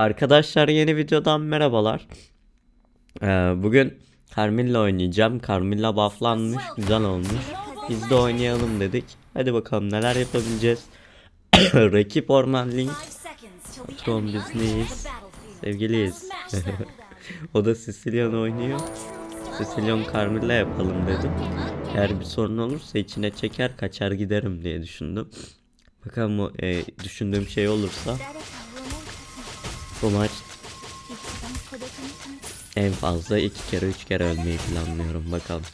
Arkadaşlar yeni videodan merhabalar. Ee, bugün Carmilla oynayacağım. Carmilla bufflanmış, güzel olmuş. Biz de oynayalım dedik. Hadi bakalım neler yapabileceğiz. Rakip Orman Link. Patron biz neyiz? Sevgiliyiz. o da Sicilian oynuyor. Sicilian Carmilla yapalım dedim. Eğer bir sorun olursa içine çeker kaçar giderim diye düşündüm. Bakalım o e, düşündüğüm şey olursa bu maç en fazla iki kere üç kere ölmeyi planlıyorum bakalım.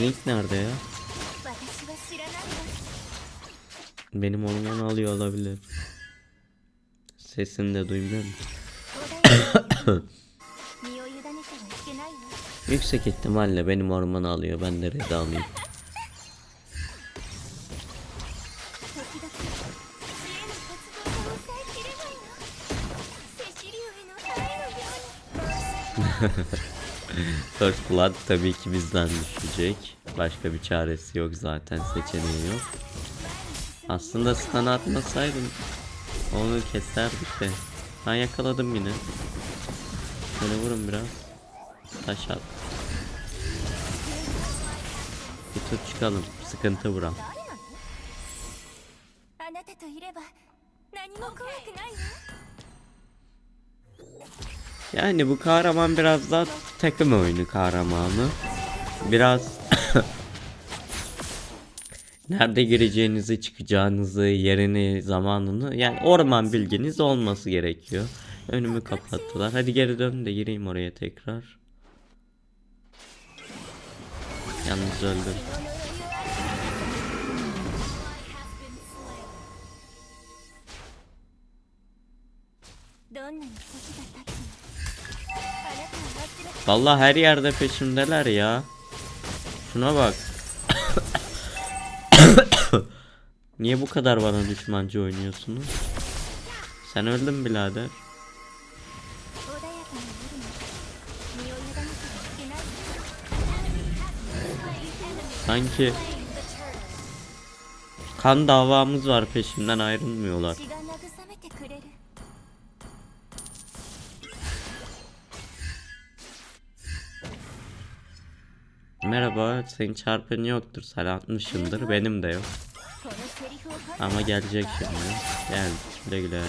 Link nerede ya? Benim orman alıyor olabilir. Sesini de duymuyorum. Yüksek ihtimalle benim ormanı alıyor. Ben de red alayım. First Blood tabii ki bizden düşecek. Başka bir çaresi yok zaten seçeneği yok. Aslında stun atmasaydım onu keserdik de. Ben yakaladım yine. Şöyle vurun biraz. Taş at. Bir çıkalım. Sıkıntı buram. Yani bu kahraman biraz daha takım oyunu kahramanı. Biraz nerede gireceğinizi, çıkacağınızı, yerini, zamanını yani orman bilginiz olması gerekiyor. Önümü kapattılar. Hadi geri dön de gireyim oraya tekrar. Yalnız öldüm. Vallahi her yerde peşimdeler ya. Şuna bak. Niye bu kadar bana düşmancı oynuyorsunuz? Sen öldün birader. Sanki kan davamız var peşimden ayrılmıyorlar. Merhaba, senin çarpın yoktur. Sen atmışındır, benim de yok. Ama gelecek şimdi. Gel, güle güle.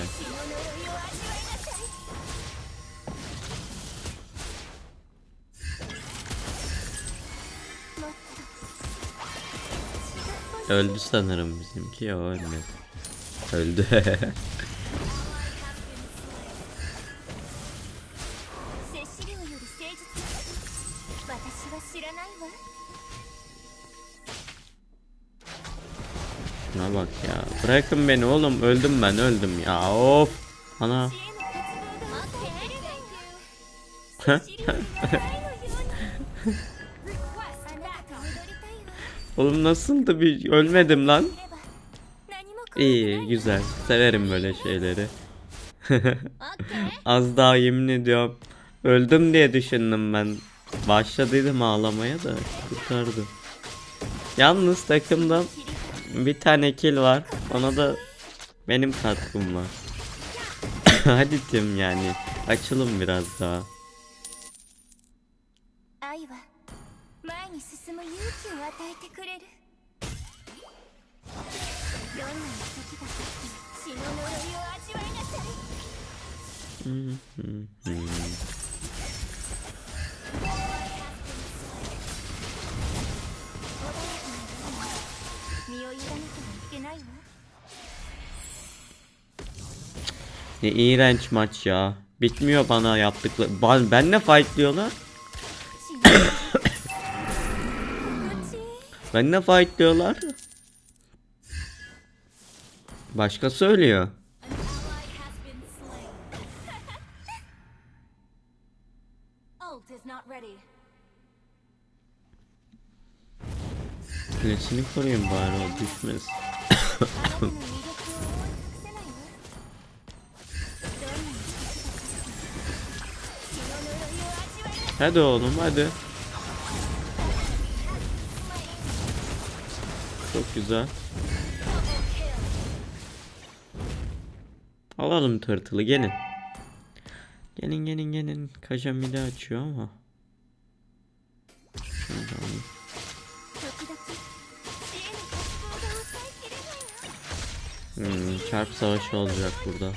Öldü sanırım bizimki. Yo ölmedi. Öldü. Şuna bak ya. Bırakın beni oğlum. Öldüm ben öldüm ya. Of. Ana. Oğlum nasıldı bir ölmedim lan. İyi güzel. Severim böyle şeyleri. Az daha yemin ediyorum. Öldüm diye düşündüm ben. Başladıydım ağlamaya da kurtardı. Yalnız takımda bir tane kill var. Ona da benim katkım var. Hadi Tim yani. Açılın biraz daha. くれるどんなに時が経っても血の呪いを味わいなさい 身を委ねてはいけないわ Ne iğrenç maç ya. Bitmiyor bana yaptıkları. Ben, benle fightlıyorlar. Ben ne fight diyorlar? Başka söylüyor. Kulesini koruyun bari o düşmez. hadi oğlum hadi. Çok güzel. Alalım tırtılı gelin. Gelin gelin gelin. Kajan de açıyor ama. Şunu. Hmm, çarp savaşı olacak burada.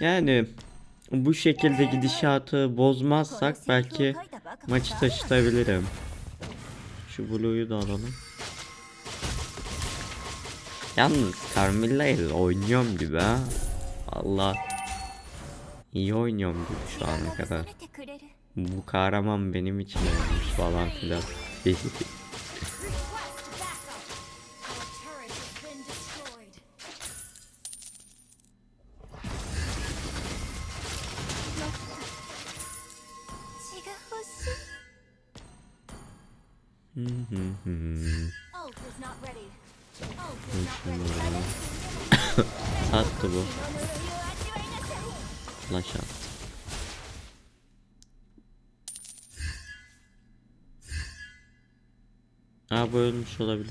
Yani bu şekilde gidişatı bozmazsak belki maçı taşıtabilirim. Şu Blue'yu da alalım. Yalnız Carmilla ile oynuyorum gibi ha. Allah. İyi oynuyorum gibi şu ana kadar. Bu kahraman benim için. Yani falan filan. Request backup. Our turret Aa bu ölmüş olabilir.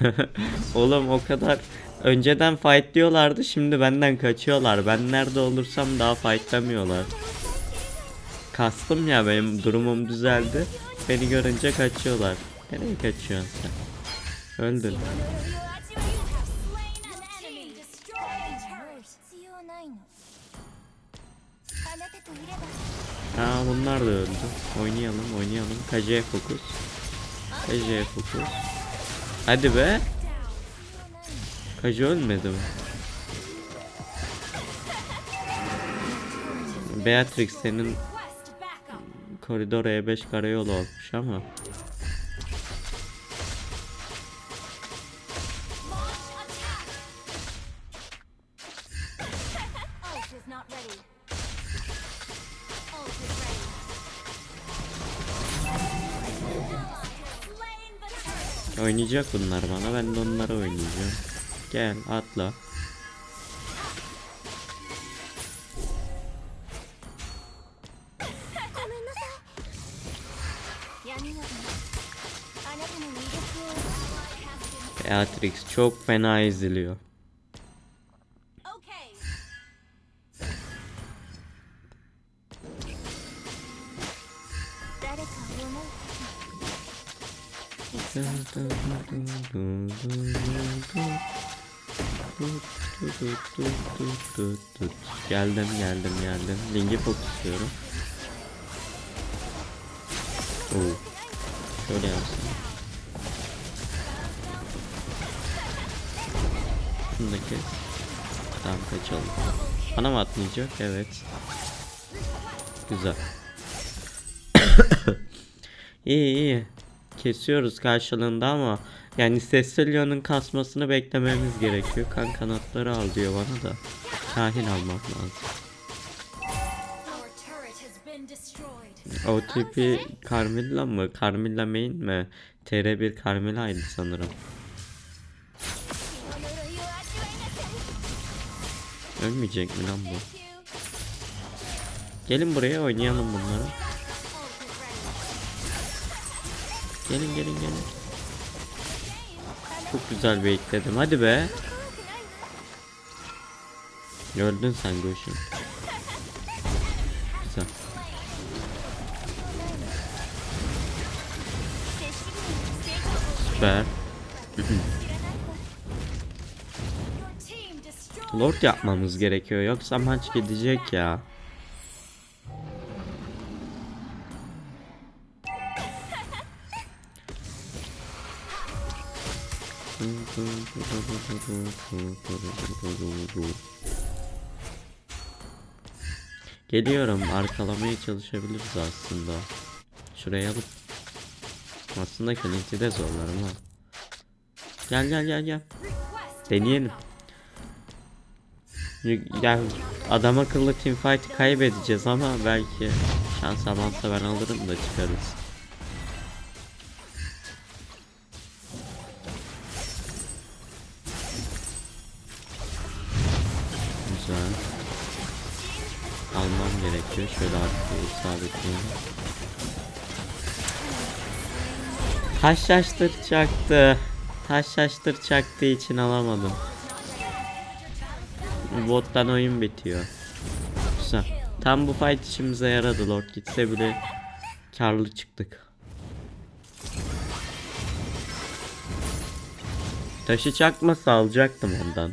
Oğlum o kadar önceden fight diyorlardı şimdi benden kaçıyorlar. Ben nerede olursam daha fightlamıyorlar. Kastım ya benim durumum düzeldi. Beni görünce kaçıyorlar. Nereye kaçıyorsun sen? Öldün. Aa bunlar da öldü. Oynayalım oynayalım. Kaj'e fokus. Kaj'e fokus. Hadi be. Kaj ölmedi mi? Beatrix senin koridor E5 karayolu olmuş ama. Oynayacak bunlar bana. Ben de onlara oynayacağım. Gel atla. Beatrix çok fena eziliyor. Geldim geldim geldim. Linki fokusluyorum. Oo. Şöyle yapsın. Şunu da kes. Tamam kaçalım. Bana mı atmayacak? Evet. Güzel. iyi iyi kesiyoruz karşılığında ama yani Cecilio'nun kasmasını beklememiz gerekiyor. Kan kanatları al diyor bana da. Kahin almak lazım. OTP Carmilla mı? Carmilla main mi? TR1 Carmilla'ydı sanırım. Ölmeyecek mi lan bu? Gelin buraya oynayalım bunları. Gelin gelin gelin. Çok güzel bekledim. Hadi be. Gördün sen Goshin. Güzel. Süper. Lord yapmamız gerekiyor yoksa maç gidecek ya. Geliyorum arkalamaya çalışabiliriz aslında. Şuraya alıp aslında Clint'i de zorlarım ha. Gel gel gel gel. Deneyelim. Y- Gel adam akıllı teamfight'ı kaybedeceğiz ama belki şans avansa ben alırım da çıkarız. Güzel. Almam gerekiyor. Şöyle arkaya isabetleyelim. Taş çaktı. Taş çaktığı için alamadım. Bottan oyun bitiyor. Güzel. Tam bu fight işimize yaradı Lord gitse bile karlı çıktık. Taşı çakmasa alacaktım ondan.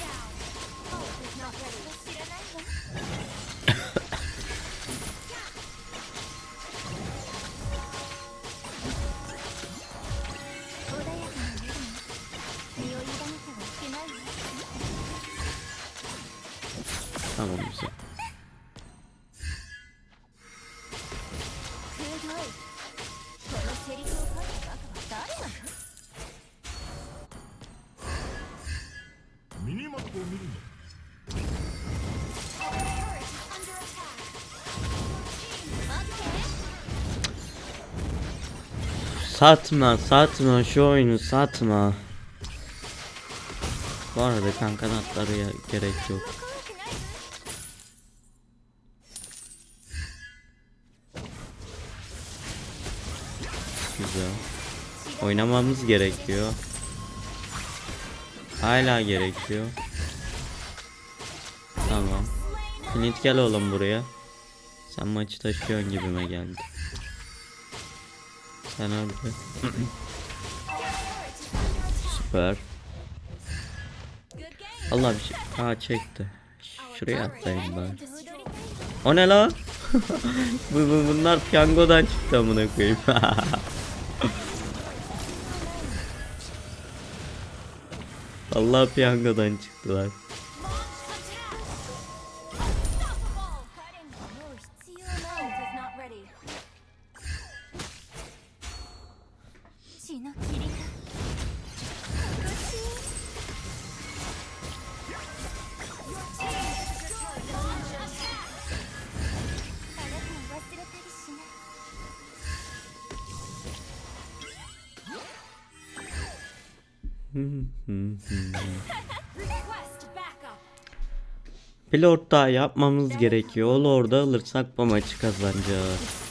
Satma satma şu oyunu satma. Bu arada kanka atlara gerek yok. Güzel. Oynamamız gerekiyor. Hala gerekiyor. Tamam. Flint gel oğlum buraya. Sen maçı taşıyorsun gibime geldi. Fena değil. Şey. Süper. Allah bir şey. Aa çekti. Şuraya atlayayım ben. O ne la? bu, bu, bunlar piyangodan çıktı amına koyayım. Allah piyangodan çıktılar. Lord daha yapmamız gerekiyor. Lord'u alırsak bu maçı kazanacağız.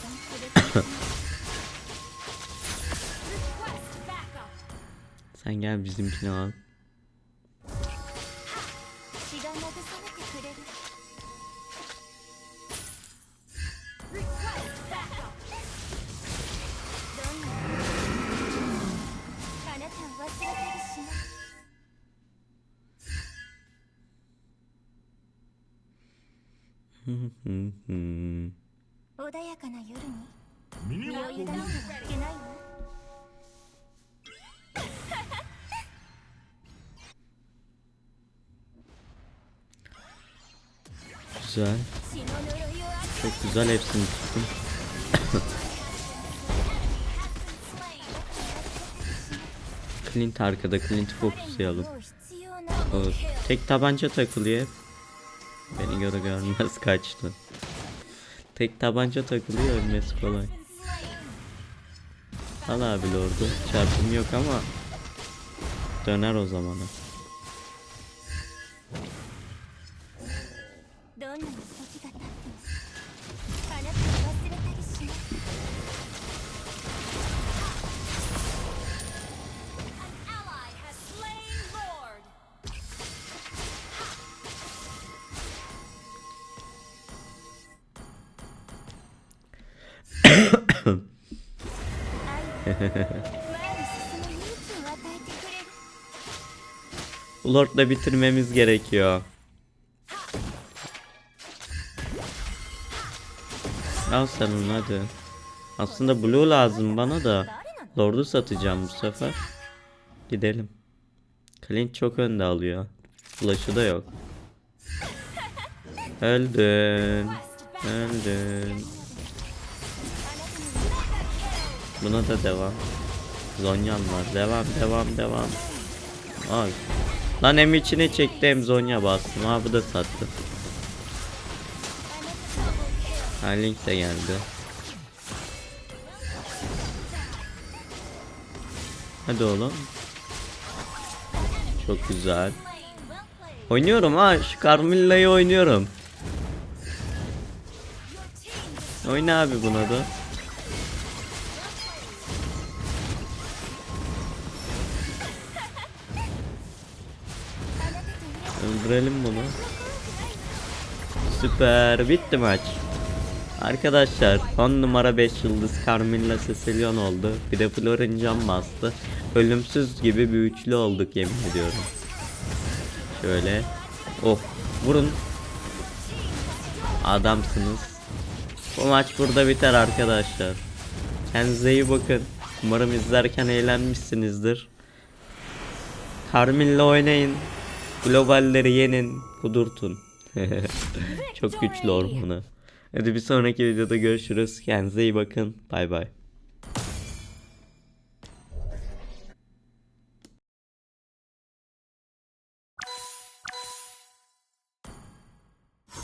Sen gel bizimkini al. 穏やかな夜に身には委ねなきゃいけないわ Güzel. Çok güzel hepsini tuttum. Clint arkada. Clint'i fokuslayalım. O, tek tabanca takılıyor hep. Beni göre görmez kaçtı. Tek tabanca takılıyor ölmesi kolay. Al abi lordu. Çarpım yok ama döner o zamana. lordla bitirmemiz gerekiyor. Al sen onu hadi. Aslında blue lazım bana da. Lord'u satacağım bu sefer. Gidelim. Clint çok önde alıyor. Flash'ı da yok. Öldün. Öldün. Buna da devam. Zonyan var. Devam devam devam. Ay. Lan hem içine çekti hem Zonya bastım. Ha bu da sattı. Ha Link de geldi. Hadi oğlum. Çok güzel. Oynuyorum ha. Şu Carmilla'yı oynuyorum. Oyna abi buna da. Öldürelim bunu. Süper bitti maç. Arkadaşlar 10 numara 5 yıldız Carmilla Cecilion oldu. Bir de Florin can bastı. Ölümsüz gibi bir üçlü olduk yemin ediyorum. Şöyle. Oh vurun. Adamsınız. Bu maç burada biter arkadaşlar. Kendinize iyi bakın. Umarım izlerken eğlenmişsinizdir. Carmilla oynayın. Globalleri yenin. Kudurtun. Çok güçlü ormanı. Hadi bir sonraki videoda görüşürüz. Kendinize iyi bakın. Bay bay.